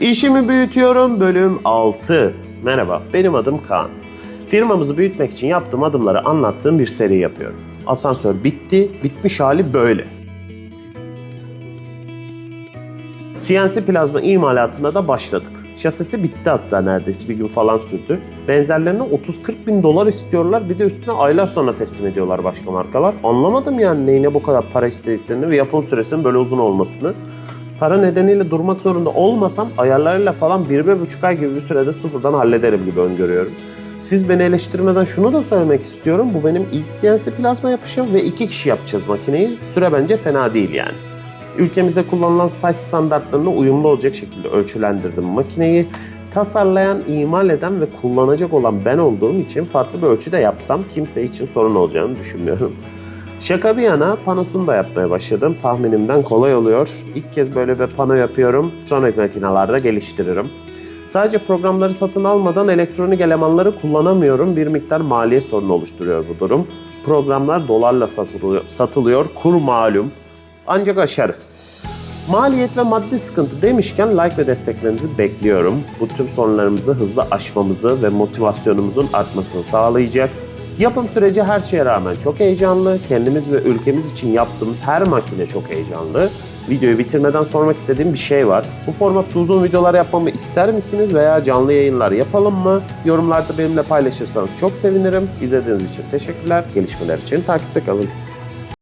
İşimi büyütüyorum bölüm 6. Merhaba benim adım Kaan. Firmamızı büyütmek için yaptığım adımları anlattığım bir seri yapıyorum. Asansör bitti, bitmiş hali böyle. CNC plazma imalatına da başladık. Şasisi bitti hatta neredeyse bir gün falan sürdü. Benzerlerine 30-40 bin dolar istiyorlar bir de üstüne aylar sonra teslim ediyorlar başka markalar. Anlamadım yani neyine bu kadar para istediklerini ve yapım süresinin böyle uzun olmasını. Para nedeniyle durmak zorunda olmasam ayarlarıyla falan bir, bir buçuk ay gibi bir sürede sıfırdan hallederim gibi öngörüyorum. Siz beni eleştirmeden şunu da söylemek istiyorum. Bu benim ilk CNC plazma yapışım ve iki kişi yapacağız makineyi. Süre bence fena değil yani. Ülkemizde kullanılan saç standartlarına uyumlu olacak şekilde ölçülendirdim makineyi. Tasarlayan, imal eden ve kullanacak olan ben olduğum için farklı bir ölçüde yapsam kimse için sorun olacağını düşünmüyorum. Şaka bir yana panosunu da yapmaya başladım. Tahminimden kolay oluyor. İlk kez böyle bir pano yapıyorum. Sonraki makinalarda geliştiririm. Sadece programları satın almadan elektronik elemanları kullanamıyorum. Bir miktar maliyet sorunu oluşturuyor bu durum. Programlar dolarla satılıyor, satılıyor. Kur malum. Ancak aşarız. Maliyet ve maddi sıkıntı demişken like ve desteklerinizi bekliyorum. Bu tüm sorunlarımızı hızlı aşmamızı ve motivasyonumuzun artmasını sağlayacak. Yapım süreci her şeye rağmen çok heyecanlı. Kendimiz ve ülkemiz için yaptığımız her makine çok heyecanlı. Videoyu bitirmeden sormak istediğim bir şey var. Bu formatta uzun videolar yapmamı ister misiniz veya canlı yayınlar yapalım mı? Yorumlarda benimle paylaşırsanız çok sevinirim. İzlediğiniz için teşekkürler. Gelişmeler için takipte kalın.